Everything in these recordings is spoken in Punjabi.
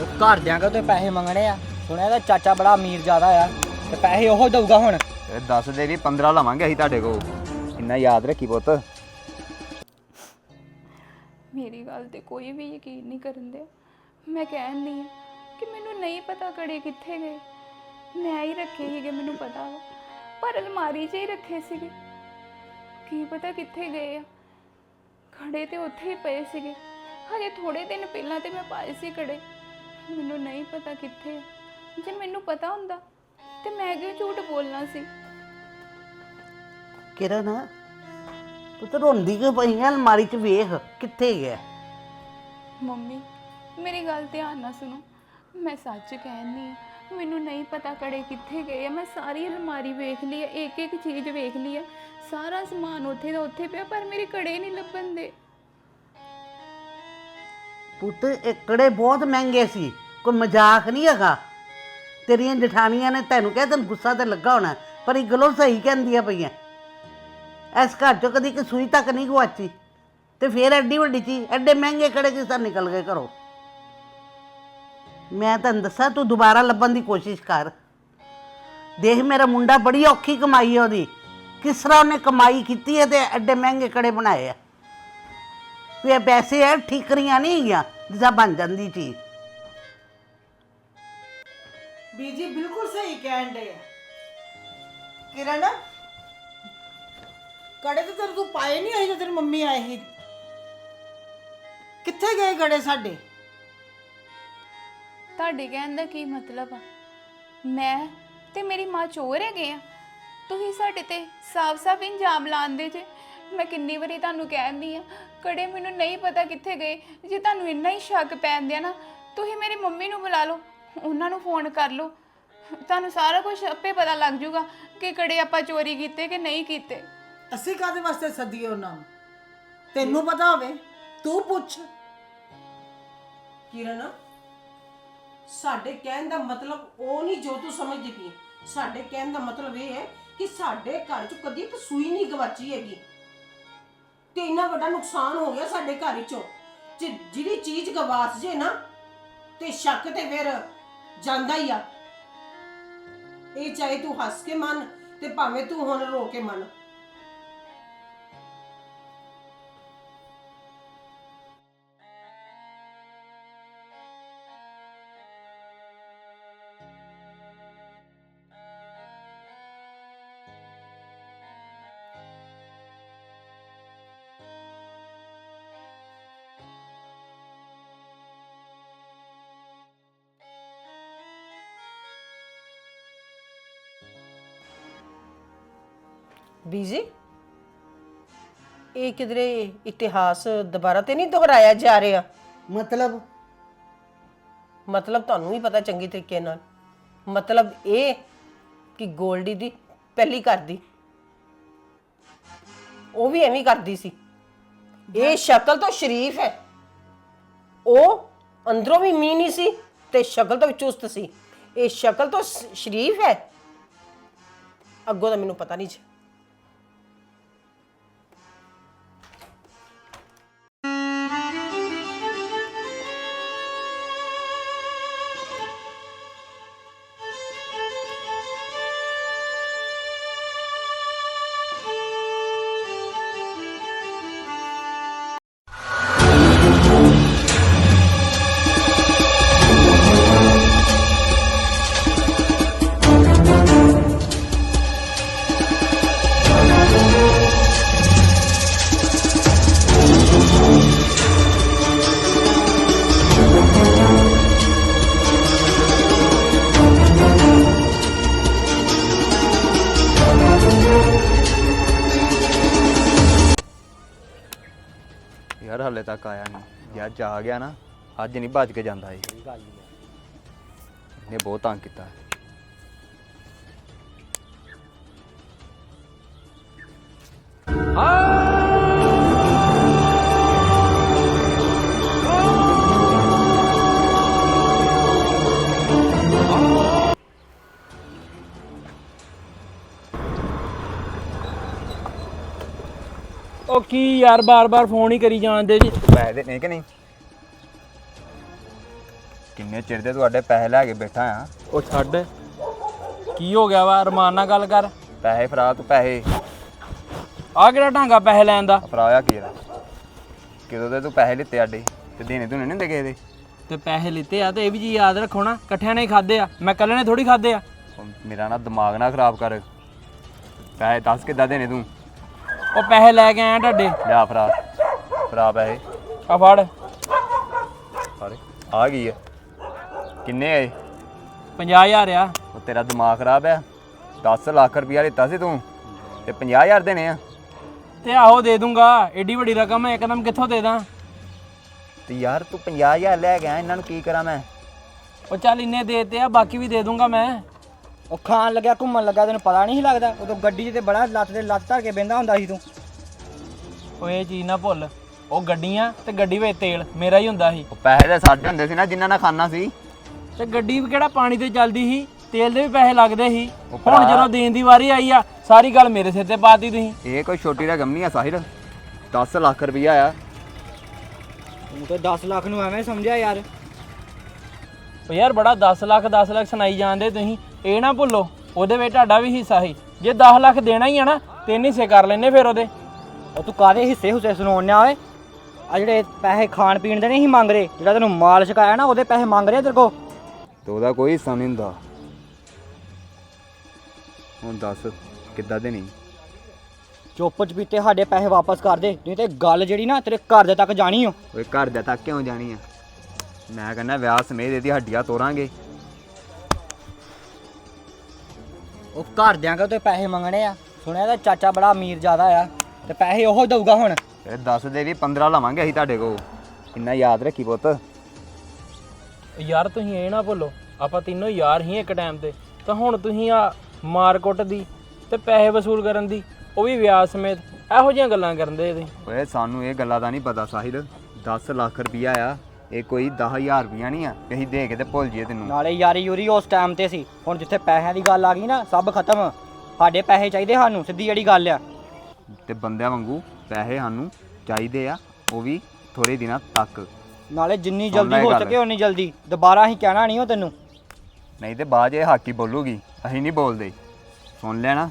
ਉਹ ਘਰਦਿਆਂ ਕੋ ਤੇ ਪੈਸੇ ਮੰਗਣੇ ਆ। ਸੁਣਿਆ ਇਹਦਾ ਚਾਚਾ ਬੜਾ ਅਮੀਰ ਜ਼ਿਆਦਾ ਆ ਤੇ ਪੈਸੇ ਉਹ ਦਊਗਾ ਹੁਣ। ਇਹ ਦੱਸ ਦੇ ਵੀ 15 ਲਵਾਂਗੇ ਅਸੀਂ ਤੁਹਾਡੇ ਕੋਲ। ਇੰਨਾ ਯਾਦ ਰੱਖੀ ਪੁੱਤ। ਮੇਰੀ ਗੱਲ ਤੇ ਕੋਈ ਵੀ ਯਕੀਨ ਨਹੀਂ ਕਰਨ ਮੈਂ ਕਹਿੰਦੀ ਆ ਕਿ ਮੈਨੂੰ ਨਹੀਂ ਪਤਾ ਕੜੇ ਕਿੱਥੇ ਗਏ। ਮੈਂ ਹੀ ਰੱਖੇ ਸੀਗੇ ਮੈਨੂੰ ਪਤਾ ਵਾ। ਪਰ ਅਲਮਾਰੀ 'ਚ ਹੀ ਰੱਖੇ ਸੀਗੇ। ਕੀ ਪਤਾ ਕਿੱਥੇ ਗਏ ਆ। ਖੜੇ ਤੇ ਉੱਥੇ ਹੀ ਪਏ ਸੀਗੇ। ਹਜੇ ਥੋੜੇ ਦਿਨ ਪਹਿਲਾਂ ਤੇ ਮੈਂ ਪਾਏ ਸੀ ਕੜੇ ਮੈਨੂੰ ਨਹੀਂ ਪਤਾ ਕਿੱਥੇ। ਆ ਜੇ ਮੈਨੂੰ ਪਤਾ ਹੁੰਦਾ ਤੇ ਮੈਂ ਕਿਉਂ ਝੂਠ ਬੋਲਣਾ ਸੀ? ਕਿਰਨ ਪੁੱਤ ਰੋਂਦੀ ਕਿਉਂ ਪਈ ਹੈ? ਅਲਮਾਰੀ 'ਚ ਵੇਖ ਕਿੱਥੇ ਗਿਆ? ਮੰਮੀ ਮੇਰੀ ਗੱਲ ਧਿਆਨ ਨਾਲ ਸੁਣੋ। ਮੈਂ ਸੱਚ ਕਹਿੰਦੀ ਆ ਮੈਨੂੰ ਨਹੀਂ ਪਤਾ ਕੜੇ ਕਿੱਥੇ ਗਏ ਆ। ਮੈਂ ਸਾਰੀ ਅਲਮਾਰੀ ਵੇਖ ਲਈ ਆ ਇੱਕ ਇੱਕ ਚੀਜ਼ ਵੇਖ ਲਈ ਆ। ਸਾਰਾ ਸਮਾਨ ਉੱਥੇ ਦਾ ਉੱਥੇ ਪਿਆ ਪਰ ਮੇਰੇ ਕੜੇ ਨਹੀਂ ਲੱਭਣ ਦੇ। ਪੁੱਤ, ਇਹ ਕੜੇ ਬਹੁਤ ਮਹਿੰਗੇ ਸੀ। ਕੋਈ ਮਜ਼ਾਕ ਨਹੀਂ ਹੈਗਾ। ਤੇਰੀਆਂ ਜਠਾਣੀਆਂ ਨੇ ਤੈਨੂੰ ਕਿਹਾ ਤੈਨੂੰ ਗੁੱਸਾ ਤਾਂ ਲੱਗਾ ਹੋਣਾ, ਪਰ ਇਹ ਗੱਲੋਂ ਸਹੀ ਕਹਿੰਦੀਆਂ ਪਈਆਂ। ਇਸ ਘਰ ਚੋਂ ਕਦੀ ਕਿ ਸੂਈ ਤੱਕ ਨਹੀਂ ਗੁਆਚੀ। ਤੇ ਫੇਰ ਐਡੀ ਵੱਡੀ ਚੀਜ਼, ਐਡੇ ਮਹਿੰਗੇ ਕੜੇ ਕਿਸ ਤਰ੍ਹਾਂ ਨਿਕਲ ਗਏ ਘਰੋਂ? ਮੈਂ ਤੈਨੂੰ ਦੱਸਾਂ, ਤੂੰ ਦੁਬਾਰਾ ਲੱਭਣ ਦੀ ਕੋਸ਼ਿਸ਼ ਕਰ। ਦੇਖ, ਮੇਰਾ ਮੁੰਡਾ ਬੜੀ ਔਖੀ ਕਮਾਈ ਹੈ ਉਹਦੀ। ਕਿਸ ਤਰ੍ਹਾਂ ਉਹਨੇ ਕਮਾਈ ਕੀਤੀ ਹੈ ਤੇ ਐਡੇ ਮਹਿੰਗੇ ਕੜੇ ਬਣਾਏ ਆ। ਵੀ ਇਹ ਪੈਸੇ ਹੈ ਠੀਕਰੀਆਂ ਨਹੀਂ ਹੈਗੀਆਂ ਜਿਸਾ ਬਣ ਜਾਂਦੀ ਚੀਜ਼। ਬੀਜੀ ਬਿਲਕੁਲ ਸਹੀ ਕਹਿਣ ਆ। ਕਿਰਨ ਕੜੇ ਤੇ ਤੇਰੇ ਤੂੰ ਪਾਏ ਨਹੀਂ ਆਈ ਜਦੋਂ ਤੇਰੀ ਮੰਮੀ ਆਈ ਸੀ। ਕਿੱਥੇ ਗਏ ਗੜੇ ਸਾਡੇ? ਤੁਹਾਡੇ ਕਹਿਣ ਦਾ ਕੀ ਮਤਲਬ ਆ? ਮੈਂ ਤੇ ਮੇਰੀ ਮਾਂ ਚੋਰ ਹੈਗੇ ਆ। ਤੁਸੀਂ ਸਾਡੇ ਤੇ ਸਾਫ਼-ਸਾਫ਼ ਇੰਜਾਮ ਲਾਉਂਦੇ ਜੇ। ਮੈਂ ਕਿੰਨੀ ਵਾਰੀ ਤੁਹਾਨੂੰ ਕਹਿੰਦੀ ਆ ਕੜੇ ਮੈਨੂੰ ਨਹੀਂ ਪਤਾ ਕਿੱਥੇ ਗਏ। ਜੇ ਤੁਹਾਨੂੰ ਇੰਨਾ ਹੀ ਸ਼ੱਕ ਪੈਂਦਿਆ ਨਾ, ਤੁਸੀਂ ਮੇਰੀ ਮੰਮੀ ਨੂੰ ਬੁਲਾ ਲਓ, ਉਹਨਾਂ ਨੂੰ ਫੋਨ ਕਰ ਲਓ। ਤੁਹਾਨੂੰ ਸਾਰਾ ਕੁਝ ਆਪੇ ਪਤਾ ਲੱਗ ਜਾਊਗਾ ਕਿ ਕੜੇ ਆਪਾਂ ਚੋਰੀ ਕੀਤੇ ਕਿ ਨਹੀਂ ਕੀਤੇ। ਅਸੀਂ ਕਾਦੇ ਵਾਸਤੇ ਸੱਦੀਏ ਉਹਨਾਂ ਨੂੰ? ਤੈਨੂੰ ਪਤਾ ਹੋਵੇ, ਤੂੰ ਪੁੱਛ। ਕਿਰਨ, ਸਾਡੇ ਕਹਿਣ ਦਾ ਮਤਲਬ ਉਹ ਨਹੀਂ ਜੋ ਤੂੰ ਸਮਝਦੀ ਪਈ ਸਾਡੇ ਕਹਿਣ ਦਾ ਮਤਲਬ ਇਹ ਹੈ ਕਿ ਸਾਡੇ ਘਰ 'ਚ ਕਦੀ ਇੱਕ ਸੂਈ ਨਹੀਂ ਗਵਾਚੀ ਹੈਗੀ। ਤੇ ਇੰਨਾ ਵੱਡਾ ਨੁਕਸਾਨ ਹੋ ਗਿਆ ਸਾਡੇ ਘਰ ਵਿੱਚੋਂ। ਜੇ ਜਿਹੜੀ ਚੀਜ਼ ਗਵਾਚ ਜੇ ਨਾ, ਤੇ ਸ਼ੱਕ ਤੇ ਫਿਰ ਜਾਂਦਾ ਹੀ ਆ। ਇਹ ਚਾਹੇ ਤੂੰ ਹੱਸ ਕੇ ਮੰਨ, ਤੇ ਭਾਵੇਂ ਤੂੰ ਹੁਣ ਰੋ ਕੇ ਮੰਨ। ਬੀਜੀ? ਇਹ ਕਿਧਰੇ ਇਤਿਹਾਸ ਦੁਬਾਰਾ ਤੇ ਨਹੀਂ ਦੁਹਰਾਇਆ ਜਾ ਰਿਹਾ? ਮਤਲਬ? ਮਤਲਬ ਤੁਹਾਨੂੰ ਵੀ ਪਤਾ ਚੰਗੀ ਤਰੀਕੇ ਨਾਲ। ਮਤਲਬ ਇਹ ਕਿ ਗੋਲਡੀ ਦੀ ਪਹਿਲੀ ਘਰ ਦੀ। ਉਹ ਵੀ ਐਵੇਂ ਹੀ ਕਰਦੀ ਸੀ। ਇਹ ਸ਼ਕਲ ਤੋਂ ਸ਼ਰੀਫ ਹੈ। ਉਹ ਅੰਦਰੋਂ ਵੀ ਮੀਨੀ ਸੀ ਤੇ ਸ਼ਕਲ ਤੋਂ ਵੀ ਚੁਸਤ ਸੀ। ਇਹ ਸ਼ਕਲ ਤੋਂ ਸ- ਸ਼ਰੀਫ ਹੈ। ਅੱਗੋਂ ਤਾਂ ਮੈਨੂੰ ਪਤਾ ਨਹੀਂ ਜੀ। ਯਾਰ ਹਲੇ ਤੱਕ ਆਇਆ ਨਹੀਂ ਜੇ ਅੱਜ ਆ ਗਿਆ ਨਾ ਅੱਜ ਨਹੀਂ ਭੱਜ ਕੇ ਜਾਂਦਾ ਇਹ। ਇਹਨੇ ਬਹੁਤ ਤੰਗ ਕੀਤਾ। ਉਹ ਕੀ ਯਾਰ ਬਾਰ-ਬਾਰ ਫੋਨ ਹੀ ਕਰੀ ਜਾਂਦੇ ਜੀ। ਪੈਸੇ ਦੇਣੇ ਕਿ ਨਹੀਂ? ਕਿੰਨੇ ਚਿਰ ਦੇ ਤੁਹਾਡੇ ਪੈਸੇ ਲੈ ਕੇ ਬੈਠਾ ਆ? ਉਹ ਛੱਡ। ਕੀ ਹੋ ਗਿਆ ਵਾ? ਰਮਾਨ ਨਾਲ ਗੱਲ ਕਰ। ਪੈਸੇ ਫੜਾ ਤੂੰ ਪੈਸੇ। ਆ ਕਿਹੜਾ ਢਾਂਗਾ ਪੈਸੇ ਲੈਣ ਦਾ? ਫੜਾਇਆ ਕੀ ਇਹਦਾ ਕਿਦੋਂ ਦੇ ਤੂੰ ਪੈਸੇ ਲਿੱਤੇ ਆਡੇ ਤੇ ਦੇਣੇ ਤੂੰ ਨਹੀਂ ਦੇ ਕਿਸੇ ਦੇ? ਤੇ ਪੈਸੇ ਲਿੱਤੇ ਆ ਤੇ ਇਹ ਵੀ ਜੀ ਯਾਦ ਰੱਖੋ ਨਾ ਇਕੱਠਿਆਂ ਨੇ ਹੀ ਖਾਦੇ ਆ। ਮੈਂ ਇਕੱਲੇ ਨੇ ਥੋੜੀ ਖਾਦੇ ਆ। ਮੇਰਾ ਨਾ ਦਿਮਾਗ ਨਾ ਖਰਾਬ ਕਰ। ਪੈਸੇ ਦੱਸ ਕਿੱਦਾਂ ਦੇਣੇ ਤੂੰ? ਉਹ ਪੈਸੇ ਲੈ ਕੇ ਆਇਆ ਤੁਹਾਡੇ। ਲਿਆ ਫੜਾ ਫੜਾ ਪੈਸੇ। ਆ ਫੜ। ਸਾਰੇ ਆ ਗਈ ਹੈ ਕਿੰਨੇ ਆਏ 50000 ਆ। ਉਹ ਤੇਰਾ ਦਿਮਾਗ ਖਰਾਬ ਆ। 10 ਲੱਖ ਰੁਪਇਆ ਲਿੱਤਾ ਸੀ ਤੂੰ ਤੇ 50000 ਦੇਣੇ ਆ। ਤੇ ਆਹੋ ਦੇ ਦੂੰਗਾ ਏਡੀ ਵੱਡੀ ਰਕਮ ਹੈ ਇੱਕਦਮ ਕਿੱਥੋਂ ਦੇ ਦਾਂ? ਤੇ ਯਾਰ ਤੂੰ 50000 ਲੈ ਗਿਆ ਇਹਨਾਂ ਨੂੰ ਕੀ ਕਰਾਂ ਮੈਂ? ਉਹ ਚੱਲ ਇੰਨੇ ਦੇ ਤੇ ਆ ਬਾਕੀ ਵੀ ਦੇ ਦੂੰਗਾ ਮੈਂ। ਉਹ ਖਾਣ ਲੱਗਿਆ ਘੁੰਮਣ ਲੱਗਾ ਤੈਨੂੰ ਪਤਾ ਨਹੀਂ ਸੀ ਲੱਗਦਾ? ਉਦੋਂ ਗੱਡੀ 'ਚ ਤੇ ਬੜਾ ਲੱਤ ਤੇ ਲੱਤ ਧਰ ਕੇ ਬਹਿੰਦਾ ਹੁੰਦਾ ਸੀ ਤੂੰ। ਉਹ ਇਹ ਚੀਜ਼ ਨਾ ਭੁੱਲ। ਉਹ ਗੱਡੀਆਂ ਤੇ ਗੱਡੀ ਵਿੱਚ ਤੇਲ ਮੇਰਾ ਹੀ ਹੁੰਦਾ ਸੀ। ਉਹ ਪੈਸੇ ਦੇ ਸਾਡੇ ਹੁੰਦੇ ਸੀ ਨਾ ਜਿੰਨਾਂ ਨਾਲ ਖਾਣਾ ਸੀ। ਤੇ ਗੱਡੀ ਵੀ ਕਿਹੜਾ ਪਾਣੀ ਤੇ ਚੱਲਦੀ ਸੀ? ਤੇਲ ਦੇ ਵੀ ਪੈਸੇ ਲੱਗਦੇ ਸੀ। ਉਹ ਹੁਣ ਭਰਾ- ਜਦੋਂ ਦੇਣ ਦੀ ਵਾਰੀ ਆਈ ਆ ਸਾਰੀ ਗੱਲ ਮੇਰੇ ਸਿਰ ਤੇ ਪਾਤੀ ਤੁਸੀਂ। ਇਹ ਕੋਈ ਛੋਟੀ ਰਕਮ ਨਹੀਂ ਆ ਸਾਹਿਲ। 10 ਲੱਖ ਰੁਪਇਆ ਆ। ਤੂੰ ਤੇ 10 ਲੱਖ ਨੂੰ ਐਵੇਂ ਸਮਝਿਆ ਯਾਰ। ਉਹ ਯਾਰ ਬੜਾ 10 ਲੱਖ 10 ਲੱਖ ਸੁਣਾਈ ਜਾਂਦੇ ਤੁਸੀਂ। ਇਹ ਨਾ ਭੁੱਲੋ ਉਹਦੇ ਵਿੱਚ ਤੁਹਾਡਾ ਵੀ ਹਿੱਸਾ ਸੀ। ਜੇ 10 ਲੱਖ ਦੇਣਾ ਹੀ ਆ ਨਾ ਤਿੰਨ ਹਿੱਸੇ ਕਰ ਲੈਨੇ ਫਿਰ ਉਹਦੇ। ਉਹ ਤੂੰ ਕਾਦੇ ਹਿੱਸੇ ਹੁੱਸੇ ਸੁਣਾਉਣਿਆ ਓਏ? ਆ ਜਿਹੜੇ ਪੈਸੇ ਖਾਣ ਪੀਣ ਦੇ ਨਹੀਂ ਸੀ ਮੰਗ ਰਹੇ ਜਿਹੜਾ ਤੈਨੂੰ ਮਾਲ ਛਕਾਇਆ ਨਾ ਉਹਦੇ ਪੈਸੇ ਮੰਗ ਰਹੇ ਤੇਰੇ ਕੋ ਤੇ ਉਹਦਾ ਕੋਈ ਹਿੱਸਾ ਨਹੀਂ ਹੁੰਦਾ। ਹੁਣ ਦੱਸ ਕਿੱਦਾਂ ਦੇਣੀ? ਚੁੱਪ ਚਪੀਤੇ ਸਾਡੇ ਪੈਸੇ ਵਾਪਸ ਕਰ ਦੇ ਨਹੀਂ ਤੇ ਗੱਲ ਜਿਹੜੀ ਨਾ ਤੇਰੇ ਘਰ ਦੇ ਤੱਕ ਜਾਣੀ ਓ। ਓਏ ਘਰ ਦੇ ਤੱਕ ਕਿਉਂ ਜਾਣੀ ਆ? ਮੈਂ ਕਹਿੰਦਾ ਵਿਆਹ ਸਮੇਤ ਇਹਦੀ ਹੱਡੀਆਂ ਤੋੜਾਂਗੇ ਉਹ ਘਰ ਦਿਆਂ ਕੋ ਤੇ ਪੈਸੇ ਮੰਗਣੇ ਆ। ਸੁਣਿਆ ਤਾਂ ਚਾਚਾ ਬੜਾ ਅਮੀਰ ਜ਼ਿਆਦਾ ਆ ਤੇ ਪੈਸੇ ਉਹ ਦਊਗਾ ਹੁਣ। ਤੇ 10 ਦੇ ਵੀ 15 ਲਵਾਂਗੇ ਅਸੀਂ ਤੁਹਾਡੇ ਕੋਲ। ਇੰਨਾ ਯਾਦ ਰੱਖੀ ਪੁੱਤ। ਯਾਰ ਤੁਸੀਂ ਇਹ ਨਾ ਭੁੱਲੋ ਆਪਾਂ ਤਿੰਨੋਂ ਯਾਰ ਹੀ ਇੱਕ ਟਾਈਮ ਤੇ। ਤਾਂ ਹੁਣ ਤੁਸੀਂ ਆ ਮਾਰਕੁੱਟ ਦੀ ਤੇ ਪੈਸੇ ਵਸੂਲ ਕਰਨ ਦੀ ਉਹ ਵੀ ਵਿਆਜ ਸਮੇਤ ਇਹੋ ਜਿਹੀਆਂ ਗੱਲਾਂ ਕਰਦੇ ਤੁਸੀਂ। ਓਏ ਸਾਨੂੰ ਇਹ ਗੱਲਾਂ ਦਾ ਨਹੀਂ ਪਤਾ ਸਾਹਿਲ। 10 ਲੱਖ ਰੁਪਇਆ ਆ ਇਹ ਕੋਈ 10000 ਰੁਪਇਆ ਨਹੀਂ ਆ ਕਿ ਅਸੀਂ ਦੇ ਕੇ ਤੇ ਭੁੱਲ ਜੀਏ ਤੈਨੂੰ। ਨਾਲੇ ਯਾਰੀ ਯੂਰੀ ਉਸ ਟਾਈਮ ਤੇ ਸੀ। ਹੁਣ ਜਿੱਥੇ ਪੈਸਿਆਂ ਦੀ ਗੱਲ ਆ ਗਈ ਨਾ ਸਭ ਖਤਮ। ਸਾਡੇ ਪੈਸੇ ਚਾਹੀਦੇ ਸਾਨੂੰ ਸਿੱਧੀ ਜਿਹੜੀ ਗੱਲ ਆ। ਤੇ ਬੰਦਿਆਂ ਵਾਂਗੂ ਪੈਸੇ ਸਾਨੂੰ ਚਾਹੀਦੇ ਆ ਉਹ ਵੀ ਥੋੜੇ ਦਿਨਾਂ ਤੱਕ। ਨਾਲੇ ਜਿੰਨੀ ਸੁਣ ਲੈ ਜਲਦੀ ਹੋ ਗੱਲ। ਸਕੇ ਉਨੀ ਜਲਦੀ। ਦੁਬਾਰਾ ਅਸੀਂ ਕਹਿਣਾ ਨਹੀਂ ਉਹ ਤੈਨੂੰ। ਨਹੀਂ ਤੇ ਬਾਅਦ 'ਚ ਇਹ ਹਾਕੀ ਬੋਲੂਗੀ ਅਸੀਂ ਨਹੀਂ ਬੋਲਦੇ। ਸੁਣ ਲੈਣਾ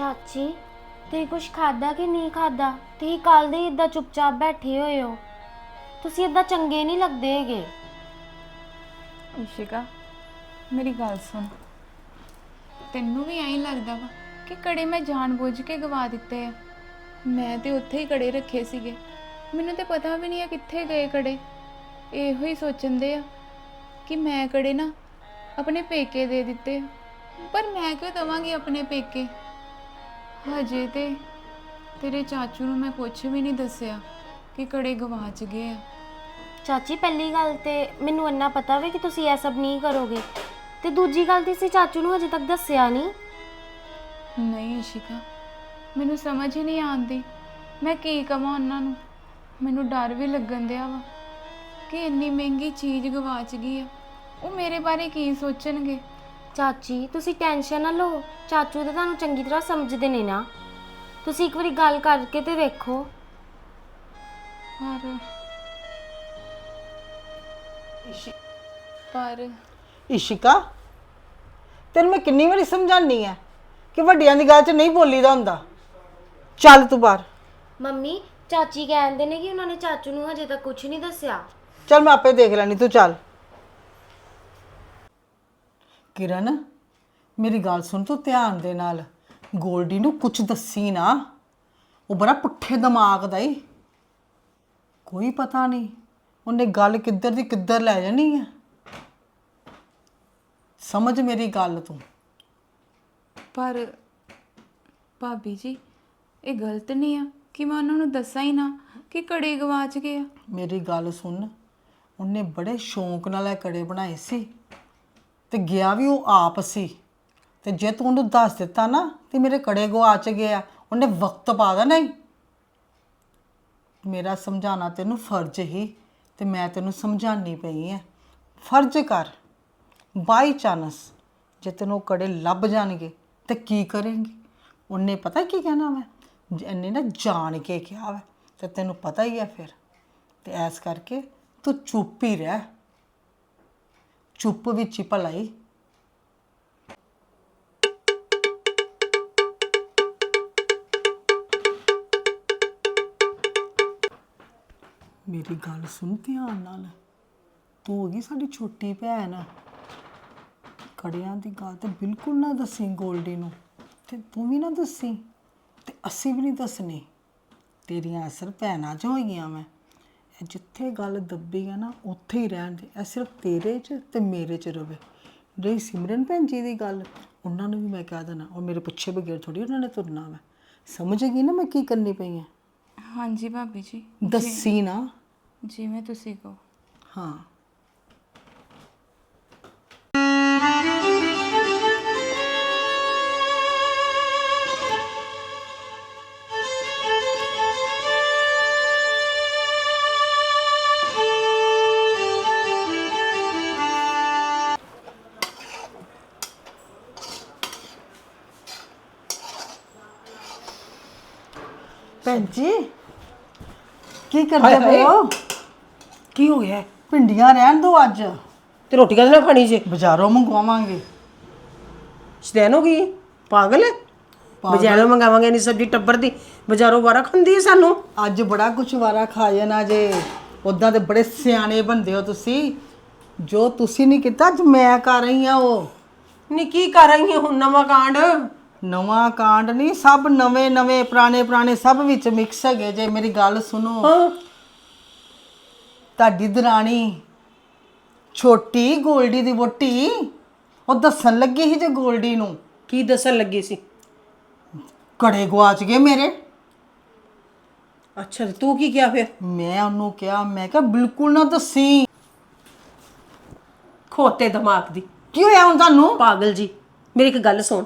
ਚਾਚੀ, ਤੁਸੀਂ ਕੁਛ ਖਾਦਾ ਕਿ ਨਹੀਂ ਖਾਦਾ ਤੁਸੀਂ ਕੱਲ ਦੇ ਇਦਾਂ ਚੁੱਪਚਾਪ ਬੈਠੇ ਹੋਏ ਹੋ। ਤੁਸੀਂ ਇਦਾਂ ਚੰਗੇ ਨਹੀਂ ਲੱਗਦੇ ਹੈਗੇ। ਇਸ਼ਿਕਾ ਮੇਰੀ ਗੱਲ ਸੁਣ। ਤੈਨੂੰ ਵੀ ਐਂ ਲੱਗਦਾ ਵਾ ਕਿ ਕੜੇ ਮੈਂ ਜਾਣਬੁੱਝ ਕੇ ਗਵਾ ਦਿੱਤੇ ਆ। ਮੈਂ ਤੇ ਉੱਥੇ ਹੀ ਕੜੇ ਰੱਖੇ ਸੀਗੇ। ਮੈਨੂੰ ਤੇ ਪਤਾ ਵੀ ਨਹੀਂ ਆ ਕਿੱਥੇ ਗਏ ਕੜੇ। ਇਹੋ ਹੀ ਸੋਚਣਦੇ ਆ ਕਿ ਮੈਂ ਕੜੇ ਨਾ ਆਪਣੇ ਪੇਕੇ ਦੇ ਦਿੱਤੇ ਆ। ਪਰ ਮੈਂ ਕਿਉਂ ਦਵਾਂਗੀ ਆਪਣੇ ਪੇਕੇ? ਹਜੇ ਤੇ ਤੇਰੇ ਚਾਚੂ ਨੂੰ ਮੈਂ ਕੁਝ ਵੀ ਨਹੀਂ ਦੱਸਿਆ ਕਿ ਕੜੇ ਗਵਾਚ ਗਏ ਆ। ਚਾਚੀ ਪਹਿਲੀ ਗੱਲ ਤੇ ਮੈਨੂੰ ਇੰਨਾ ਪਤਾ ਵੇ ਕਿ ਤੁਸੀਂ ਇਹ ਸਭ ਨਹੀਂ ਕਰੋਗੇ। ਤੇ ਦੂਜੀ ਗੱਲ ਤੇ ਸੀ ਚਾਚੂ ਨੂੰ ਹਜੇ ਤੱਕ ਦੱਸਿਆ ਨਹੀਂ। ਨਹੀਂ ਇਸ਼ਿਕਾ ਮੈਨੂੰ ਸਮਝ ਹੀ ਨਹੀਂ ਆਉਂਦੀ। ਮੈਂ ਕੀ ਕਵਾਂ ਉਹਨਾਂ ਨੂੰ? ਮੈਨੂੰ ਡਰ ਵੀ ਲੱਗਣ ਦਿਆ ਵਾ ਕਿ ਇੰਨੀ ਮਹਿੰਗੀ ਚੀਜ਼ ਗਵਾਚ ਗਈ ਆ। ਉਹ ਮੇਰੇ ਬਾਰੇ ਕੀ ਸੋਚਣਗੇ? ਚਾਚੀ ਤੁਸੀਂ ਟੈਨਸ਼ਨ ਨਾ ਲਓ। ਚਾਚੂ ਤੇ ਤੁਹਾਨੂੰ ਚੰਗੀ ਤਰ੍ਹਾਂ ਸਮਝਦੇ ਨੇ ਨਾ। ਤੁਸੀਂ ਇੱਕ ਵਾਰੀ ਗੱਲ ਕਰਕੇ ਤੇ ਵੇਖੋ। ਪਰ ਪਰ ਇਸ਼ਿਕਾ ਤੈਨੂੰ ਮੈਂ ਕਿੰਨੀ ਵਾਰੀ ਸਮਝਾਨੀ ਆ ਕਿ ਵੱਡਿਆਂ ਦੀ ਗੱਲ 'ਚ ਨਹੀਂ ਬੋਲੀਦਾ ਹੁੰਦਾ। ਚੱਲ ਤੂੰ ਬਾਹਰ। ਮੰਮੀ ਚਾਚੀ ਕਹਿੰਦੇ ਨੇ ਕਿ ਉਹਨਾਂ ਨੇ ਚਾਚੂ ਨੂੰ ਹਜੇ ਤੱਕ ਕੁਝ ਨਹੀਂ ਦੱਸਿਆ। ਚੱਲ ਮੈਂ ਆਪੇ ਦੇਖ ਲੈਣੀ ਤੂੰ ਚੱਲ। ਕਿਰਨ ਮੇਰੀ ਗੱਲ ਸੁਣ ਤੂੰ ਧਿਆਨ ਦੇ ਨਾਲ। ਗੋਲਡੀ ਨੂੰ ਕੁਝ ਦੱਸੀ ਨਾ। ਉਹ ਬੜਾ ਪੁੱਠੇ ਦਿਮਾਗ ਦਾ ਈ। ਕੋਈ ਪਤਾ ਨਹੀਂ ਉਹਨੇ ਗੱਲ ਕਿੱਧਰ ਦੀ ਕਿੱਧਰ ਲੈ ਜਾਣੀ ਹੈ ਸਮਝ ਮੇਰੀ ਗੱਲ ਤੂੰ। ਪਰ ਭਾਬੀ ਜੀ ਇਹ ਗਲਤ ਨਹੀਂ ਆ ਕਿ ਮੈਂ ਉਹਨਾਂ ਨੂੰ ਦੱਸਾਂ ਹੀ ਨਾ ਕਿ ਕੜੇ ਗਵਾਚ ਗਏ ਆ। ਮੇਰੀ ਗੱਲ ਸੁਣ ਉਹਨੇ ਬੜੇ ਸ਼ੌਂਕ ਨਾਲ ਇਹ ਕੜੇ ਬਣਾਏ ਸੀ। ਤੇ ਗਿਆ ਵੀ ਉਹ ਆਪ ਸੀ। ਤੇ ਜੇ ਤੂੰ ਉਹਨੂੰ ਦੱਸ ਦਿੱਤਾ ਨਾ ਤੇ ਮੇਰੇ ਕੜੇ ਗਵਾ 'ਚ ਗਿਆ, ਉਹਨੇ ਵਕਤ ਪਾ ਦੇਣਾ ਨਹੀਂ। ਮੇਰਾ ਸਮਝਾਣਾ ਤੈਨੂੰ ਫਰਜ਼ ਹੀ ਤੇ ਮੈਂ ਤੈਨੂੰ ਸਮਝਾਣੀ ਪਈ ਐ ਫਰਜ਼ ਕਰ ਬਾਈ ਚਾਂਸ ਜੇ ਤੈਨੂੰ ਕੜੇ ਲੱਭ ਜਾਣਗੇ ਤੇ ਕੀ ਕਰੇਂਗੀ? ਉਹਨੇ ਪਤਾ ਕੀ ਕਹਿਣਾ ਮੈਂ ਇਹਨੇ ਨਾ ਜਾਣ ਕੇ ਕਿਹਾ ਵਾ, ਤੇ ਤੈਨੂੰ ਪਤਾ ਹੀ ਹੈ ਫਿਰ। ਤੇ ਐਸ ਕਰਕੇ ਤੂੰ ਚੁੱਪ ਹੀ ਰਹਿ। ਚੁੱਪ ਵਿੱਚ ਹੀ ਭਲਾਈ ਮੇਰੀ ਗੱਲ ਸੁਣ ਧਿਆਨ ਨਾਲ। ਤੂੰ ਹੋ ਗਈ ਸਾਡੀ ਛੋਟੀ ਭੈਣ। ਕੜਿਆਂ ਦੀ ਗੱਲ ਤੇ ਬਿਲਕੁਲ ਨਾ ਦੱਸੀ ਗੋਲਡੀ ਨੂੰ। ਤੇ ਤੂੰ ਵੀ ਨਾ ਦੱਸੀ। ਤੇ ਅਸੀਂ ਵੀ ਨਹੀਂ ਦੱਸਣੀ ਤੇਰੀਆਂ ਅਸਰ ਭੈਣਾਂ 'ਚ ਹੋਈਆਂ ਮੈਂ ਜਿੱਥੇ ਗੱਲ ਦੱਬੀ ਆ ਨਾ ਉੱਥੇ ਹੀ ਰਹਿਣ ਦੇ। ਇਹ ਸਿਰਫ ਤੇਰੇ 'ਚ ਤੇ ਮੇਰੇ 'ਚ ਰਵੇ। ਰਹੀ ਸਿਮਰਨ ਭੈਣ ਜੀ ਦੀ ਗੱਲ ਉਹਨਾਂ ਨੂੰ ਵੀ ਮੈਂ ਕਹਿ ਦੇਣਾ ਉਹ ਮੇਰੇ ਪਿੱਛੇ ਬਗੈਰ ਥੋੜੀ ਉਹਨਾਂ ਨੇ ਤੁਰਨਾ ਮੈਂ ਸਮਝ ਗਈ ਨਾ ਮੈਂ ਕੀ ਕਰਨੀ ਪਈ ਆ? ਹਾਂਜੀ ਭਾਬੀ ਜੀ। ਦੱਸੀ ਨਾ। ਜਿਵੇਂ ਤੁਸੀਂ ਕਹੋ। ਹਾਂ। ਭੈਣ ਜੀ ਕੀ ਕਰਦੇ ਪਏ ਹੋ? ਕੀ ਹੋ ਗਿਆ? ਭਿੰਡੀਆਂ ਰਹਿਣ ਦੋ ਅੱਜ। ਤੇ ਰੋਟੀ ਕਦੇ ਨਾ ਖਾਣੀ ਜੇ? ਬਾਜ਼ਾਰੋਂ ਮੰਗਵਾਵਾਂਗੇ। ਸ਼ਦੈਨ ਹੋ ਗਈ ਪਾਗਲ ਹੈ ਬਾਜ਼ਾਰੋਂ ਮੰਗਾਵਾਂਗੇ ਨਹੀਂ ਸਬਜ਼ੀ ਟੱਬਰ ਦੀ। ਬਾਜ਼ਾਰੋਂ ਵਾਰਾ ਖਾਂਦੀ ਹੈ ਸਾਨੂੰ? ਅੱਜ ਬੜਾ ਕੁਛ ਵਾਰਾ ਖਾ ਜਾਣਾ ਜੇ। ਉਦਾਂ ਤੇ ਬੜੇ ਸਿਆਣੇ ਬੰਦੇ ਹੋ ਤੁਸੀਂ। ਜੋ ਤੁਸੀਂ ਨਹੀਂ ਕੀਤਾ ਅੱਜ ਮੈਂ ਕਰ ਰਹੀ ਆ ਉਹ। ਨੀ ਕੀ ਕਰ ਰਹੀ ਹੈ ਹੁਣ ਨਵਾਂ ਕਾਂਡ? ਨਵਾਂ ਕਾਂਡ ਨਹੀਂ ਸਭ ਨਵੇਂ ਨਵੇਂ ਪੁਰਾਣੇ ਪੁਰਾਣੇ ਸਭ ਵਿੱਚ ਮਿਕਸ ਹੈਗੇ ਜੇ ਮੇਰੀ ਗੱਲ ਸੁਣੋ ਹਾਂ। ਤੁਹਾਡੀ ਦਰਾਣੀ ਛੋਟੀ ਗੋਲਡੀ ਦੀ ਵੋਟੀ ਉਹ ਦੱਸਣ ਲੱਗੀ ਸੀ ਜੇ ਗੋਲਡੀ ਨੂੰ? ਕੀ ਦੱਸਣ ਲੱਗੀ ਸੀ? ਕੜੇ ਗਵਾਚ ਗਏ ਮੇਰੇ। ਅੱਛਾ ਤੇ ਤੂੰ ਕੀ ਕਿਹਾ ਫਿਰ? ਮੈਂ ਉਹਨੂੰ ਕਿਹਾ ਮੈਂ ਕਿਹਾ ਬਿਲਕੁਲ ਨਾ ਦੱਸੀ। ਖੋਤੇ ਦਿਮਾਗ ਦੀ। ਕੀ ਹੋਇਆ ਹੁਣ ਤੁਹਾਨੂੰ? ਪਾਗਲ ਜੀ ਮੇਰੀ ਇੱਕ ਗੱਲ ਸੁਣ।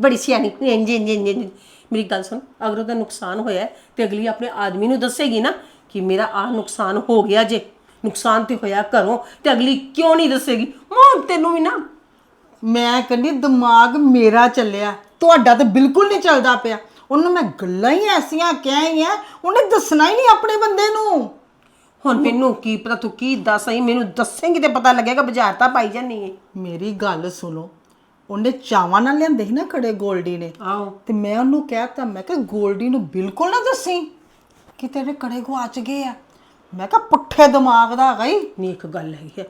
ਬੜੀ ਸਿਆਣੀ ਇੰਜ ਇੰਜ ਇੰਜ ਇੰਜ। ਮੇਰੀ ਗੱਲ ਸੁਣ ਅਗਰ ਉਹਦਾ ਨੁਕਸਾਨ ਹੋਇਆ ਹੈ, ਤੇ ਅਗਲੀ ਆਪਣੇ ਆਦਮੀ ਨੂੰ ਦੱਸੇਗੀ ਨਾ ਕਿ ਮੇਰਾ ਆਹ ਨੁਕਸਾਨ ਹੋ ਗਿਆ ਜੇ ਨੁਕਸਾਨ ਤੇ ਹੋਇਆ ਘਰੋਂ ਤੇ ਅਗਲੀ ਕਿਉਂ ਨਹੀਂ ਦੱਸੇਗੀ? ਮਾਂ ਤੈਨੂੰ ਵੀ ਨਾ ਮੈਂ ਕਹਿੰਦੀ ਦਿਮਾਗ ਮੇਰਾ ਚੱਲਿਆ ਤੁਹਾਡਾ ਤਾਂ ਬਿਲਕੁਲ ਨਹੀਂ ਚੱਲਦਾ ਪਿਆ। ਉਹਨੂੰ ਮੈਂ ਗੱਲਾਂ ਹੀ ਐਸੀਆਂ ਕਹਿਆਂ ਉਹਨੇ ਦੱਸਣਾ ਹੀ ਨਹੀਂ ਆਪਣੇ ਬੰਦੇ ਨੂੰ। ਹੁਣ ਮੈਨੂੰ ਕੀ ਪਤਾ ਤੂੰ ਕੀ ਦੱਸ ਆਈ ਮੈਨੂੰ ਦੱਸੇਂਗੀ ਤੇ ਪਤਾ ਲੱਗੇਗਾ ਬਾਜ਼ਾਰ ਤਾਂ ਪਾਈ ਜਾਨੀ ਹੈ ਮੇਰੀ ਗੱਲ ਸੁਣੋ ਉਹਨੇ ਚਾਵਾਂ ਨਾਲ ਲਿਆਂਦੇ ਸੀ ਨਾ ਖੜੇ ਗੋਲਡੀ ਨੇ। ਆਓ ਤੇ ਮੈਂ ਉਹਨੂੰ ਕਹਿਤਾ ਮੈਂ ਕਿਹਾ ਗੋਲਡੀ ਨੂੰ ਬਿਲਕੁਲ ਨਾ ਦੱਸੀ ਕਿ ਤੇਰੇ ਕੜੇ ਗਵਾਚ ਗਏ ਆ। ਮੈਂ ਕਿਹਾ ਪੁੱਠੇ ਦਿਮਾਗ ਦਾ ਹੈਗਾ ਹੀ ਨਹੀਂ ਇੱਕ ਗੱਲ ਹੈਗੀ ਹੈ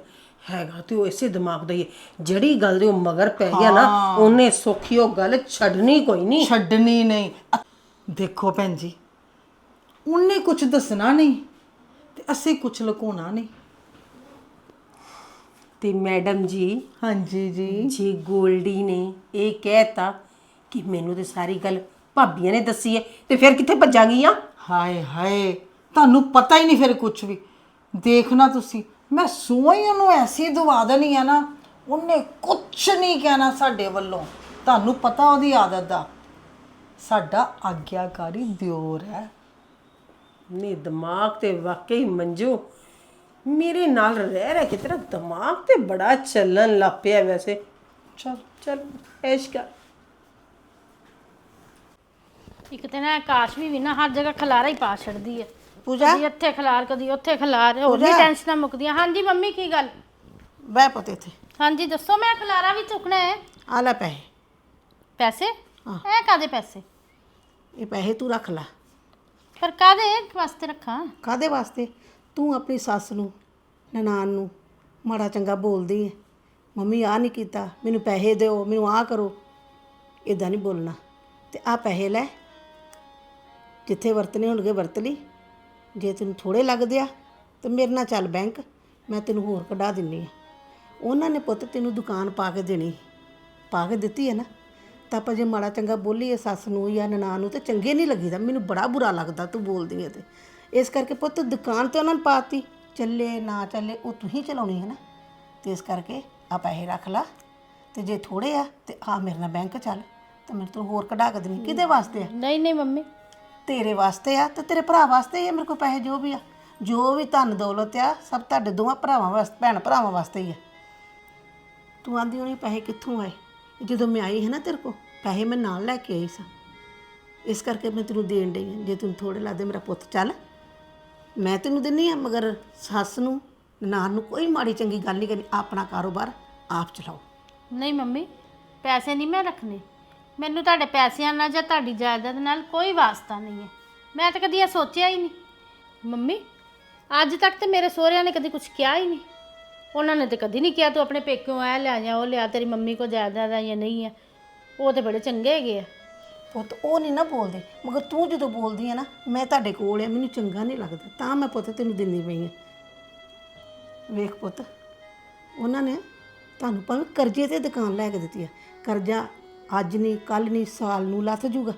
ਹੈਗਾ ਤੇ ਉਹ ਇਸੇ ਦਿਮਾਗ ਦਾ ਹੀ ਹੈ ਜਿਹੜੀ ਗੱਲ ਦੇ ਉਹ ਮਗਰ ਪੈ ਗਿਆ ਨਾ ਉਹਨੇ ਸੌਖੀ ਉਹ ਗੱਲ ਛੱਡਣੀ ਕੋਈ ਨਹੀਂ। ਛੱਡਣੀ ਨਹੀਂ। ਅ- ਦੇਖੋ ਭੈਣ ਜੀ ਉਹਨੇ ਕੁਝ ਦੱਸਣਾ ਨਹੀਂ ਤੇ ਅਸੀਂ ਕੁਝ ਲੁਕਾਉਣਾ ਨਹੀਂ। ਤੇ ਮੈਡਮ ਜੀ ਹਾਂਜੀ ਜੀ। ਜੇ ਗੋਲਡੀ ਨੇ ਇਹ ਕਹਿਤਾ ਕਿ ਮੈਨੂੰ ਤੇ ਸਾਰੀ ਗੱਲ ਭਾਬੀਆਂ ਨੇ ਦੱਸੀ ਹੈ ਤੇ ਫਿਰ ਕਿੱਥੇ ਭੱਜਾਂਗੀ ਆ? ਹਾਏ ਹਾਏ ਤੁਹਾਨੂੰ ਪਤਾ ਹੀ ਨਹੀਂ ਫਿਰ ਕੁਝ ਵੀ। ਦੇਖਣਾ ਤੁਸੀਂ ਮੈਂ ਸੂਈ ਉਹਨੂੰ ਐਸੀ ਦਵਾ ਦੇਣੀ ਆ ਨਾ ਉਹਨੇ ਕੁਝ ਨਹੀਂ ਕਹਿਣਾ ਸਾਡੇ ਵੱਲੋਂ। ਤੁਹਾਨੂੰ ਪਤਾ ਉਹਦੀ ਆਦਤ ਦਾ। ਸਾਡਾ ਆਗਿਆਕਾਰੀ ਦਿਓਰ ਹੈ। ਨੇ ਦਿਮਾਗ ਤੇ ਵਾਕਈ ਮੰਜੂ ਮੇਰੇ ਨਾਲ ਰਹਿ ਰਹਿ ਕੇ ਤੇਰਾ ਦਿਮਾਗ ਤੇ ਬੜਾ ਚੱਲਣ ਲੱਗ ਪਿਆ ਵੈਸੇ। ਚਲ ਚਲ ਐਸ਼ ਕਰ। ਇੱਕ ਤੇ ਨਾ ਆਕਾਸ਼ ਵੀ ਵੀ ਨਾ ਹਰ ਜਗ੍ਹਾ ਖਲਾਰਾ ਹੀ ਪਾ ਛੱਡਦੀ ਹੈ। ਪੂਜਾ? ਕਦੀ ਇੱਥੇ ਖਲਾਰ ਕਦੀ ਉੱਥੇ ਖਲਾਰ ਹੋਰ ਵੀ ਟੈਨਸ਼ਨਾਂ ਮੁੱਕਦੀਆਂ। ਹਾਂਜੀ ਮੰਮੀ ਕੀ ਗੱਲ? ਬਹਿ ਪੁੱਤ ਇੱਥੇ। ਹਾਂਜੀ ਦੱਸੋ ਮੈਂ ਖਲਾਰਾ ਵੀ ਚੁੱਕਣਾ ਹੈ। ਆ ਲੈ ਪੈਸੇ। ਪੈਸੇ? ਇਹ ਕਾਦੇ ਪੈਸੇ? ਇਹ ਪੈਸੇ ਤੂੰ ਰੱਖ ਲੈ। ਪਰ ਕਾਦੇ ਵਾਸਤੇ ਰੱਖਾਂ? ਕਾਦੇ ਵਾਸਤੇ? ਤੂੰ ਆਪਣੀ ਸੱਸ ਨੂੰ, ਨਨਾਣ ਨੂੰ ਮਾੜਾ ਚੰਗਾ ਬੋਲਦੀ ਹੈ ਮੰਮੀ ਆ ਨਹੀਂ ਕੀਤਾ, ਮੈਨੂੰ ਪੈਸੇ ਦਿਓ, ਮੈਨੂੰ ਆ ਕਰੋ। ਇਦਾਂ ਨਹੀਂ ਬੋਲਣਾ। ਤੇ ਆ ਪੈਸੇ ਲੈ, ਜਿੱਥੇ ਵਰਤਨੇ ਹੋਣਗੇ ਵਰਤ ਲਈ। ਜੇ ਤੈਨੂੰ ਥੋੜੇ ਲੱਗਦੇ ਆ, ਤੇ ਮੇਰੇ ਨਾਲ ਚੱਲ ਬੈਂਕ, ਮੈਂ ਤੈਨੂੰ ਹੋਰ ਕਢਾ ਦਿੰਨੀ ਆ। ਉਹਨਾਂ ਨੇ ਪੁੱਤ ਤੈਨੂੰ ਦੁਕਾਨ ਪਾ ਕੇ ਦੇਣੀ, ਪਾ ਕੇ ਦਿੱਤੀ ਹੈ ਨਾ। ਤਾਂ ਆਪਾਂ ਜੇ ਮਾੜਾ ਚੰਗਾ ਬੋਲੀਏ ਸੱਸ ਨੂੰ ਜਾਂ ਨਨਾਣ ਨੂੰ, ਤੇ ਚੰਗੇ ਨਹੀਂ ਲੱਗੀਦਾ। ਮੈਨੂੰ ਬੜਾ ਬੁਰਾ ਲੱਗਦਾ ਤੂੰ ਬੋਲਦੀ ਹੈ ਤੇ। ਇਸ ਕਰਕੇ ਪੁੱਤ ਦੁਕਾਨ ਤੇ ਉਹਨਾਂ ਨੇ ਪਾਤੀ। ਚੱਲੇ ਨਾ ਚੱਲੇ ਉਹ ਤੂੰ ਹੀ ਚਲਾਉਣੀ ਹੈ ਨਾ। ਤੇ ਇਸ ਕਰਕੇ ਆ ਪੈਸੇ ਰੱਖ ਲਾ। ਤੇ ਜੇ ਥੋੜੇ ਆ ਤੇ ਆ ਮੇਰੇ ਨਾਲ ਬੈਂਕ ਚੱਲ। ਤੇ ਮੈਂ ਤੈਨੂੰ ਹੋਰ ਕਢਾ ਕੇ ਦੇਣੀ। ਕਿਹਦੇ ਵਾਸਤੇ ਆ? ਨਹੀਂ ਨਹੀਂ ਮੰਮੀ। ਤੇਰੇ ਵਾਸਤੇ ਆ ਤੇ ਤੇਰੇ ਭਰਾ ਵਾਸਤੇ ਹੀ ਆ ਮੇਰੇ ਕੋਲ ਪੈਸੇ ਜੋ ਵੀ ਆ। ਜੋ ਵੀ ਧਨ ਦੌਲਤ ਆ ਸਭ ਤੁਹਾਡੇ ਦੋਵਾਂ ਭਰਾਵਾਂ ਵਾਸਤੇ ਭੈਣ ਭਰਾਵਾਂ ਵਾਸਤੇ ਹੀ ਆ। ਤੂੰ ਆਂਦੀ ਹੋਣੀ ਪੈਸੇ ਕਿੱਥੋਂ ਆਏ? ਜਦੋਂ ਮੈਂ ਆਈ ਹੈ ਨਾ ਤੇਰੇ ਕੋ ਪੈਸੇ ਮੈਂ ਨਾਲ ਲੈ ਕੇ ਆਈ ਸਾਂ। ਇਸ ਕਰਕੇ ਮੈਂ ਤੈਨੂੰ ਦੇਣ ਡਈ ਹਾਂ। ਜੇ ਤੈਨੂੰ ਥੋੜੇ ਲੱਗਦੇ ਮੇਰਾ ਪੁੱਤ ਚੱਲ ਮੈਂ ਤੈਨੂੰ ਦਿੰਨੀ ਆ, ਮਗਰ ਸੱਸ ਨੂੰ ਨਾਨ ਨੂੰ ਕੋਈ ਮਾੜੀ ਚੰਗੀ ਗੱਲ ਨਹੀਂ ਕਰਨੀ, ਆਪਣਾ ਕਾਰੋਬਾਰ ਆਪ ਚਲਾਓ। ਨਹੀਂ ਮੰਮੀ, ਪੈਸੇ ਨਹੀਂ ਮੈਂ ਰੱਖਣੇ। ਮੈਨੂੰ ਤੁਹਾਡੇ ਪੈਸਿਆਂ ਨਾਲ ਜਾਂ ਤੁਹਾਡੀ ਜਾਇਦਾਦ ਨਾਲ ਕੋਈ ਵਾਸਤਾ ਨਹੀਂ ਹੈ। ਮੈਂ ਤਾਂ ਕਦੀ ਇਹ ਸੋਚਿਆ ਹੀ ਨਹੀਂ। ਮੰਮੀ, ਅੱਜ ਤੱਕ ਤੇ ਮੇਰੇ ਸਹੁਰਿਆਂ ਨੇ ਕਦੀ ਕੁਝ ਕਿਹਾ ਹੀ ਨਹੀਂ। ਉਹਨਾਂ ਨੇ ਤੇ ਕਦੀ ਨਹੀਂ ਕਿਹਾ, ਤੂੰ ਆਪਣੇ ਪੇਕਿਓਂ ਆ ਲਿਆ ਜਾਂ, ਉਹ ਲਿਆ ਤੇਰੀ ਮੰਮੀ ਕੋ ਜਾਇਦਾਦ ਹੈ ਜਾਂ ਨਹੀਂ ਹੈ। ਉਹ ਤੇ ਬੜੇ ਚੰਗੇ ਹੈਗੇ ਆ। ਪੁੱਤ, ਉਹ ਨਹੀਂ ਨਾ ਬੋਲਦੇ। ਮਗਰ ਤੂੰ ਜਦੋਂ ਬੋਲਦੀ ਹੈ ਨਾ, ਮੈਂ ਤੁਹਾਡੇ ਕੋਲ ਆ, ਮੈਨੂੰ ਚੰਗਾ ਨਹੀਂ ਲੱਗਦਾ। ਤਾਂ ਮੈਂ ਪੁੱਤ ਤੈਨੂੰ ਦਿੰਦੀ ਪਈ ਹਾਂ ਵੇਖ ਪੁੱਤ, ਉਹਨਾਂ ਨੇ ਤੁਹਾਨੂੰ ਭਾਵੇਂ ਕਰਜ਼ੇ ਤੇ ਦੁਕਾਨ ਲੈ ਕੇ ਦਿੱਤੀ ਆ। ਕਰਜ਼ਾ ਅੱਜ ਨਹੀਂ ਕੱਲ ਨਹੀਂ, ਸਾਲ ਨੂੰ ਲੱਥ ਜੂਗਾ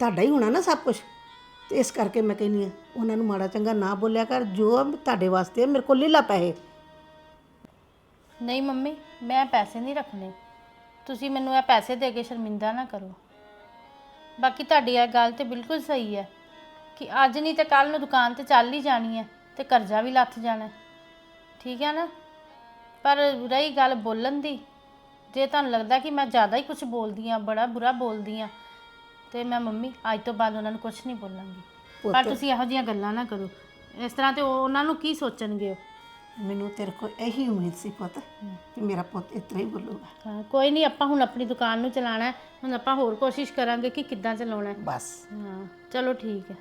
ਤੁਹਾਡਾ ਹੀ ਹੋਣਾ ਨਾ ਸਭ ਕੁਝ ਤੇ ਇਸ ਕਰਕੇ ਮੈਂ ਕਹਿੰਦੀ ਆ, ਉਹਨਾਂ ਨੂੰ ਮਾੜਾ ਚੰਗਾ ਨਾ ਬੋਲਿਆ ਕਰ, ਜੋ ਤੁਹਾਡੇ ਵਾਸਤੇ ਮੇਰੇ ਕੋਲ ਲੀਲਾ ਪੈਸੇ। ਨਹੀਂ ਮੰਮੀ, ਮੈਂ ਪੈਸੇ ਨਹੀਂ ਰੱਖਣੇ। ਤੁਸੀਂ ਮੈਨੂੰ ਇਹ ਪੈਸੇ ਦੇ ਕੇ ਸ਼ਰਮਿੰਦਾ ਨਾ ਕਰੋ। ਬਾਕੀ ਤੁਹਾਡੀ ਇਹ ਗੱਲ ਤੇ ਬਿਲਕੁਲ ਸਹੀ ਹੈ ਕਿ ਅੱਜ ਨਹੀਂ ਤੇ ਕੱਲ ਨੂੰ ਦੁਕਾਨ ਤੇ ਚੱਲ ਹੀ ਜਾਣੀ ਹੈ ਤੇ ਕਰਜ਼ਾ ਵੀ ਲੱਥ ਜਾਣਾ ਹੈ। ਠੀਕ ਹੈ ਨਾ? ਪਰ ਰਹੀ ਗੱਲ ਬੋਲਣ ਦੀ ਜੇ ਤੁਹਾਨੂੰ ਲੱਗਦਾ ਕਿ ਮੈਂ ਜ਼ਿਆਦਾ ਹੀ ਕੁਝ ਬੋਲਦੀ ਆ ਬੜਾ ਬੁਰਾ ਬੋਲਦੀ ਆ ਤੇ ਮੈਂ ਮੰਮੀ ਅੱਜ ਤੋਂ ਬਾਅਦ ਉਹਨਾਂ ਨੂੰ ਕੁਝ ਨਹੀਂ ਬੋਲਾਂਗੀ। ਪਰ ਤੁਸੀਂ ਇਹੋ ਜਿਹੀਆਂ ਗੱਲਾਂ ਨਾ ਕਰੋ। ਇਸ ਤਰ੍ਹਾਂ ਤੇ ਉਹ ਉਹਨਾਂ ਨੂੰ ਕੀ ਸੋਚਣਗੇ ਉਹ? ਮੈਨੂੰ ਤੇਰੇ ਕੋਲ ਇਹੀ ਉਮੀਦ ਸੀ ਪੁੱਤ ਕਿ ਮੇਰਾ ਪੁੱਤ ਇਤਨਾ ਹੀ ਬੋਲੂਗਾ। ਹਾਂ ਕੋਈ ਨਹੀਂ ਆਪਾਂ ਹੁਣ ਆਪਣੀ ਦੁਕਾਨ ਨੂੰ ਚਲਾਣਾ ਹੈ। ਹੁਣ ਆਪਾਂ ਹੋਰ ਕੋਸ਼ਿਸ਼ ਕਰਾਂਗੇ ਕਿ ਕਿੱਦਾਂ ਚਲਾਉਣਾ ਹੈ। ਬਸ। ਹਾਂ ਚਲੋ ਠੀਕ ਹੈ।